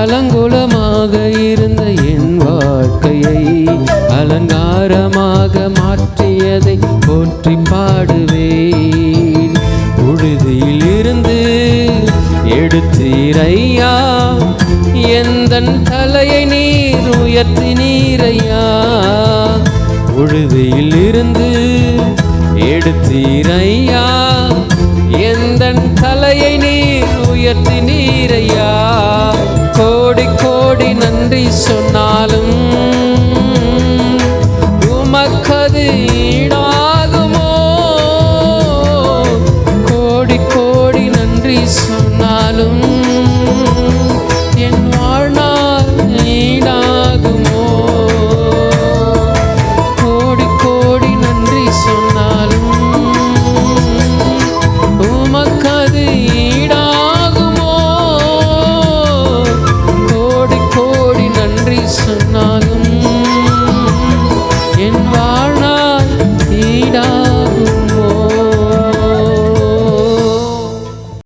அலங்குலமாக இருந்த என் வாழ்க்கையை அலங்காரமாக மாற்றியதை போற்றி பாடுவேன். உழுதியில் இருந்து எடுத்தீரையா எந்தன் தலையை நீர் உயர்த்தினீரையா உழுதியில் இருந்து எடுத்தீரையா எந்தன் தலையை நீர் உயர்த்தி நீரையா? ölüm